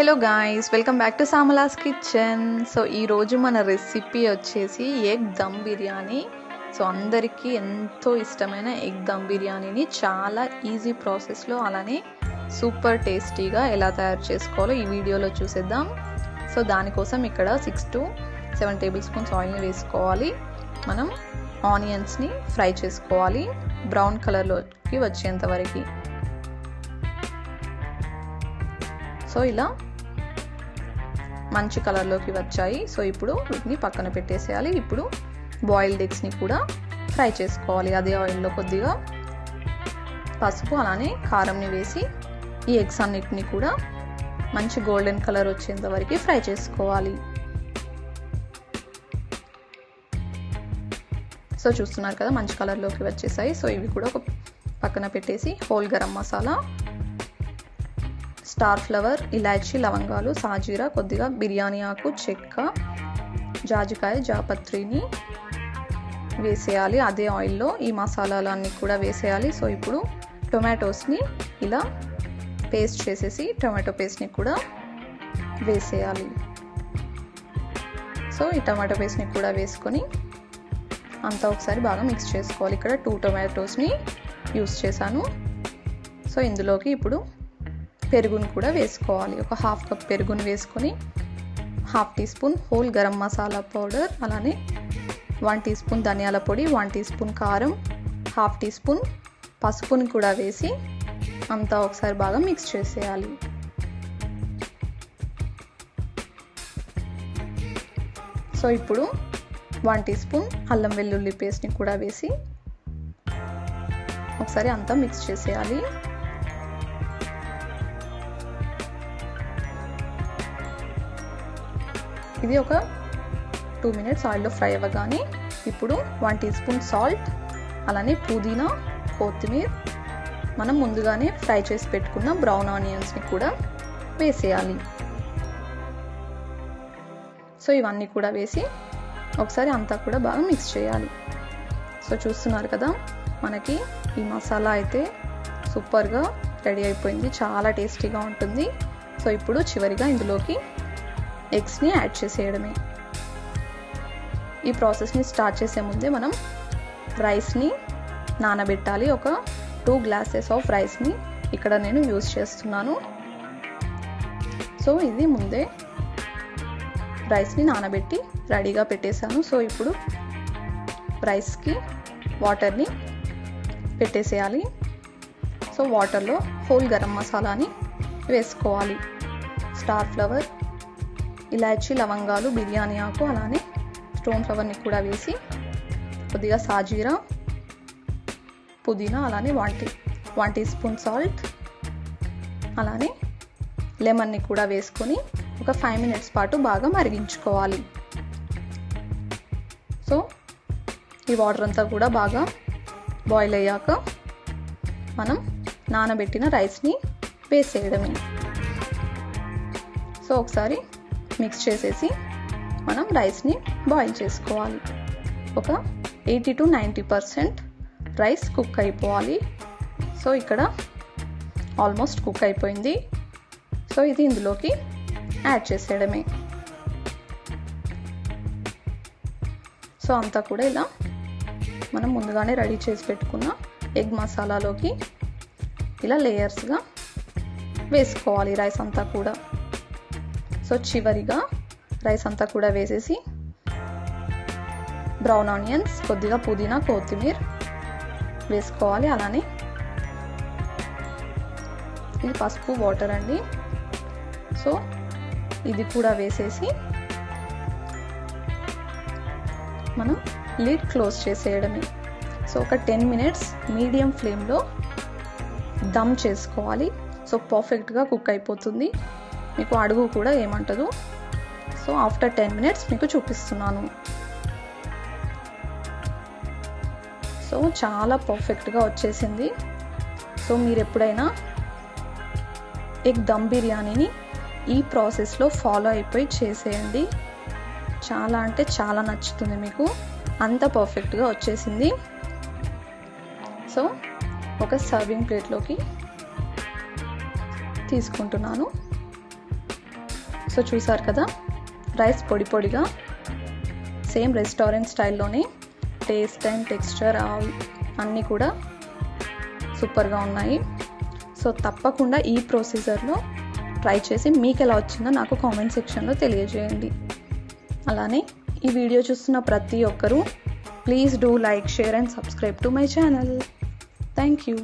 Hello guys welcome back to Samala's kitchen so ఈరోజు మన recipe వచ్చేసి ఎగ్ దమ్ బిర్యానీ సో అందరికీ ఎంతో ఇష్టమైన ఎగ్ దమ్ బిర్యానీని చాలా ఈజీ ప్రాసెస్లో అలానే సూపర్ టేస్టీగా ఎలా తయారు చేసుకోవాలో ఈ వీడియోలో చూసేద్దాం. సో దానికోసం ఇక్కడ six to seven table spoons ఆయిల్ని వేసుకోవాలి. మనం ఆనియన్స్ని ఫ్రై చేసుకోవాలి బ్రౌన్ కలర్లోకి వచ్చేంత వరకు. సో ఇలా మంచి కలర్లోకి వచ్చాయి. సో ఇప్పుడు వీటిని పక్కన పెట్టేసేయాలి. ఇప్పుడు బాయిల్డ్ ఎగ్స్ని కూడా ఫ్రై చేసుకోవాలి. అదే ఆయిల్లో కొద్దిగా పసుపు అలానే కారంని వేసి ఈ ఎగ్స్ అన్నిటిని కూడా మంచి గోల్డెన్ కలర్ వచ్చేంత వరకు ఫ్రై చేసుకోవాలి. సో చూస్తున్నారు కదా మంచి కలర్లోకి వచ్చేసాయి. సో ఇవి కూడా ఒక పక్కన పెట్టేసి whole garam masala star flower ఇలాచీ లవంగాలు సాజీరా కొద్దిగా బిర్యానీ ఆకు చెక్క జాజికాయ జాపత్రిని వేసేయాలి. అదే ఆయిల్లో ఈ మసాలాలన్నీ కూడా వేసేయాలి. సో ఇప్పుడు టొమాటోస్ని ఇలా పేస్ట్ చేసేసి టొమాటో పేస్ట్ని కూడా వేసేయాలి. సో ఈ టమాటో పేస్ట్ని కూడా వేసుకొని అంతా ఒకసారి బాగా మిక్స్ చేసుకోవాలి. ఇక్కడ టూ టొమాటోస్ని యూస్ చేశాను. సో ఇందులోకి ఇప్పుడు పెరుగును కూడా వేసుకోవాలి. ఒక హాఫ్ కప్ పెరుగును వేసుకొని half tea spoon whole garam masala powder అలానే వన్ టీ స్పూన్ ధనియాల పొడి వన్ టీ స్పూన్ కారం హాఫ్ టీ స్పూన్ పసుపుని కూడా వేసి అంతా ఒకసారి బాగా మిక్స్ చేసేయాలి. సో ఇప్పుడు వన్ టీ స్పూన్ అల్లం వెల్లుల్లి పేస్ట్ని కూడా వేసి ఒకసారి అంతా మిక్స్ చేసేయాలి. ఇది ఒక టూ మినిట్స్ ఆయిల్లో ఫ్రై అవ్వగానే ఇప్పుడు వన్ టీ స్పూన్ సాల్ట్ అలానే పుదీనా కొత్తిమీర. మనం ముందుగానే ఫ్రై చేసి పెట్టుకున్న బ్రౌన్ ఆనియన్స్ని కూడా వేసేయాలి. సో ఇవన్నీ కూడా వేసి ఒకసారి అంతా కూడా బాగా మిక్స్ చేయాలి. సో చూస్తున్నారు కదా మనకి ఈ మసాలా అయితే సూపర్గా రెడీ అయిపోయింది. చాలా టేస్టీగా ఉంటుంది. సో ఇప్పుడు చివరిగా ఇందులోకి ఎగ్స్ని యాడ్ చేసేయడమే. ఈ ప్రాసెస్ని స్టార్ట్ చేసే ముందే మనం రైస్ని నానబెట్టాలి. ఒక టూ గ్లాసెస్ ఆఫ్ రైస్ని ఇక్కడ నేను యూజ్ చేస్తున్నాను. సో ఇది ముందే రైస్ని నానబెట్టి రెడీగా పెట్టేశాను. సో ఇప్పుడు రైస్కి వాటర్ని పెట్టేసేయాలి. సో వాటర్లో హోల్ గరం మసాలాని వేసుకోవాలి. స్టార్ ఫ్లవర్ ఇలాచీ లవంగాలు బిర్యానీ ఆకు అలానే స్టోన్ ఫ్లవర్ని కూడా వేసి కొద్దిగా సాజీరా పుదీనా అలానే one tea one tea spoon salt అలానే లెమన్ని కూడా వేసుకొని ఒక ఫైవ్ మినిట్స్ పాటు బాగా మరిగించుకోవాలి. సో ఈ వాటర్ అంతా కూడా బాగా బాయిల్ అయ్యాక మనం నానబెట్టిన రైస్ని వేసేయడమే. సో ఒకసారి మిక్స్ చేసేసి మనం రైస్ని బాయిల్ చేసుకోవాలి. ఒక eighty to ninety percent rice cook అయిపోవాలి. సో ఇక్కడ ఆల్మోస్ట్ కుక్ అయిపోయింది. సో ఇది ఇందులోకి యాడ్ చేసేయడమే. సో అంతా కూడా ఇలా మనం ముందుగానే రెడీ చేసి పెట్టుకున్న ఎగ్ మసాలాలోకి ఇలా లేయర్స్గా వేసుకోవాలి రైస్ అంతా కూడా. సో చివరిగా రైస్ అంతా కూడా వేసేసి బ్రౌన్ ఆనియన్స్ కొద్దిగా పుదీనా కొత్తిమీర వేసుకోవాలి అలానే. ఇది పసుపు వాటర్ అండి. సో ఇది కూడా వేసేసి మనం లిడ్ క్లోజ్ చేసేయడమే. సో ఒక టెన్ మినిట్స్ మీడియం ఫ్లేమ్లో దమ్ చేసుకోవాలి. సో పర్ఫెక్ట్గా కుక్ అయిపోతుంది. మీకు అడుగు కూడా ఏమంటదు. సో ఆఫ్టర్ టెన్ మినిట్స్ మీకు చూపిస్తున్నాను. సో చాలా పర్ఫెక్ట్గా వచ్చేసింది. సో మీరు ఎప్పుడైనా ఎగ్ దమ్ బిర్యానీని ఈ ప్రాసెస్లో ఫాలో అయిపోయి చేసేయండి. చాలా అంటే చాలా నచ్చుతుంది మీకు. అంత పర్ఫెక్ట్గా వచ్చేసింది. సో ఒక సర్వింగ్ ప్లేట్లోకి తీసుకుంటున్నాను. సో చూసారు కదా? రైస్ పొడి పొడిగా సేమ్ రెస్టారెంట్ స్టైల్లోనే టేస్ట్ అండ్ టెక్స్చర్ అన్నీ కూడా సూపర్గా ఉన్నాయి. సో తప్పకుండా ఈ ప్రొసీజర్లో ట్రై చేసి మీకు ఎలా వచ్చిందో నాకు కామెంట్ సెక్షన్లో తెలియజేయండి. అలానే ఈ వీడియో చూస్తున్న ప్రతి ఒక్కరూ please do like share and subscribe to my channel. Thank you.